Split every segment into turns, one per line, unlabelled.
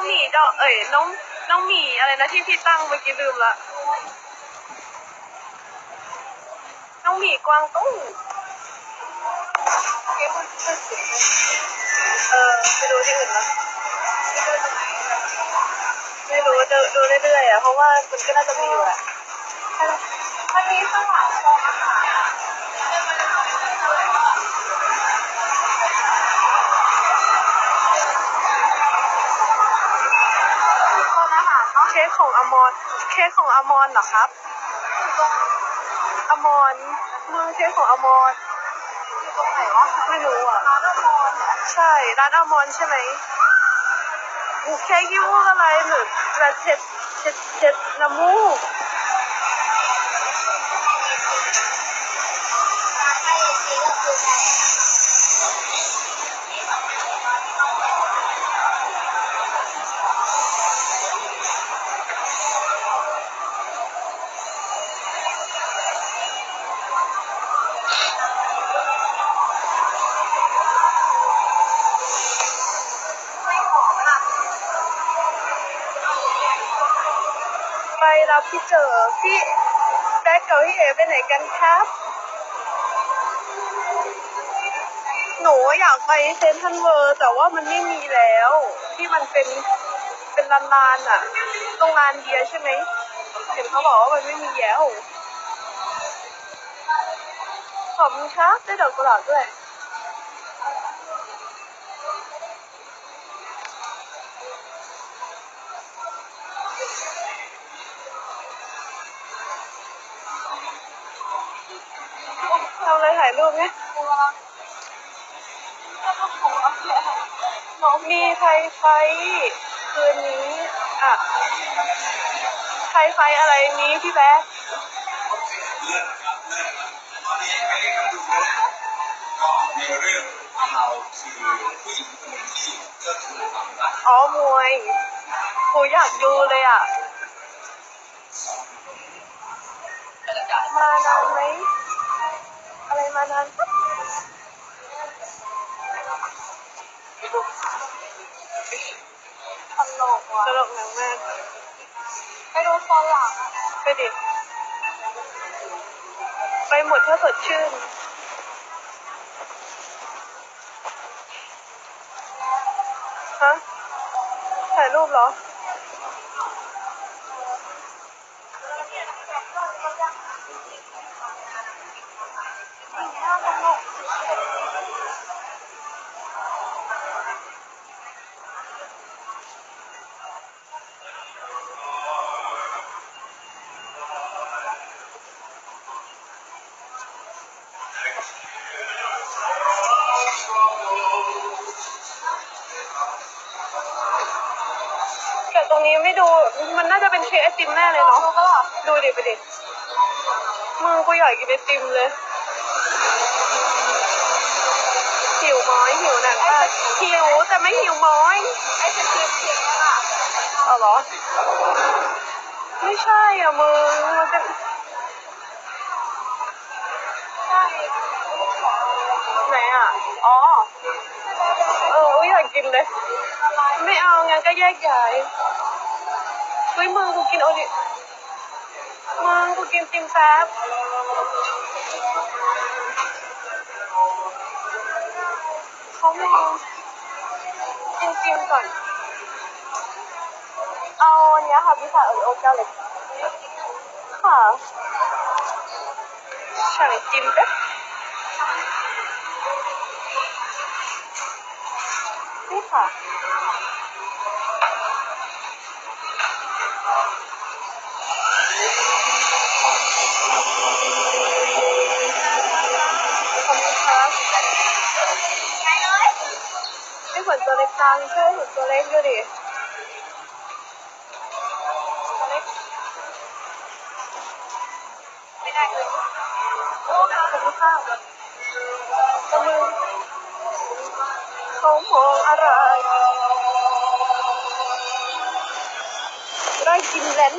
องหมีดอกเอ้ยน้องน้องหมีอะไรนะที่พี่ตั้งเมื่อกี้ลืมละน้องหมีกวางตุ้งเออไปดูที่อื่นละไม่รู้ดูดูเรื่อยๆอะเพราะว่ามันก็น่าจะมีอยู่แหละ
มันมีข้างหลังโรงอาหาร
ค้กของอมรเค้กของอมรเหรอครับ อมรมือเค้กของอมร
อยู่ตรงไหนวะ
ไม่รู้อะ
ร้านอมร
ใช่ร้านอมรใช่ไหมเค้กยี่ห้ออะไรหรือนกระเช็ดเช็ดเช็ดน้ำมูก
ไป
รับพี่เจอพี่แบ๊กกับพี่เอไปไหนกันครับ หนูอยากไปเซนทรัลเวิร์แต่ว่ามันไม่มีแล้ว ที่มันเป็นเป็นลานๆอะโรงงานเบียร์ใช่ไหมเห็นเขาบอกว่ามันไม่มีแล้วขอบคุณครับได้ดอกกุหลาบด้วยายรูปไง
กลัวก็ต้องกลัวแหละ
น้องมีไทยไฟคืนนี้อะไทยไฟอะไรนี้พี่แบ๊ก
เลื่อนครับเลื่อนครับตอนนี้ให้ท่านดูนะก็ในเรื่องเราคือผู้หญิงคนหนึ่งที่เลือกถูกความรัก
อ๋อมวยโหอยากดูเลยอะ มานานไหม อะไรมานาน
ตลกว่ะ
ตลกหนังมาก
ไปดูตอนหลังอะ
ไปดิ ไปหมดถ้าสดชื่น ฮะ ถ่ายรูปเหรอ แต่ตรงนี้ไม่ดู มันน่าจะเป็นเค้กไอติมแน่เลยเนาะ
ดูก็หรอ
ดูดิไปดิ มือกูอยากกินไอติมเลย หิวม้อยหิวหนักมากหิวแต่ไม่หิวม้อย
ไอศครีมเค้กอะ
เอาเหรอ ไม่ใช่อะมึงมันเป็น
ใช่
ไหน อ๋อ เอออุ๊ยอยากกินเลย ไม่เอา งั้นก็แยกย้ายเฮ้ยมึงกูกินโอริมึงกูกินติมแป๊บเขามองกินติมก่อน เอาอันเนี้ยค่ะพิซซ่าโอริโอเจ้าเล็กค่ะสั่งจิมเป๊ะ ค่ะ ขอบคุณครับ
ใช่
หุ่นตัวเล็กจังใช่วยขนตัวเล็กด้วยดิตัวเล็ก
ไม่ได้เลย
โอ้ขอบคุณค่ะตะมือ เขามองอะไร ได้กินแล้ว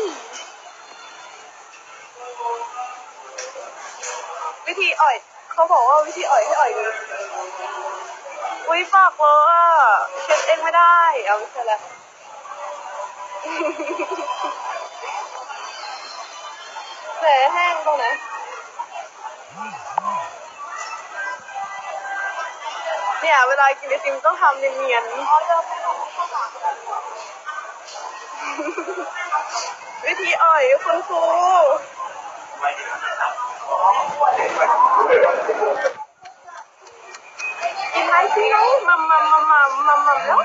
วิธีอ่อย เขาบอกว่าวิธีอ่อยให้อ่อยดีอุ้ยปากเลอะอะเช็ดเองไม่ได้ เอาไม่ใช่แล้วแผลแห้งตรงไหน เนี่ย เวลากินไอติมต้องทำเนียน
อ๋อเดินไปตรงข้างหลัง
ๆวิธีอ่อยคุณครู กินไหมสิมัมมัมมัมมัมมัมมัมแล้ว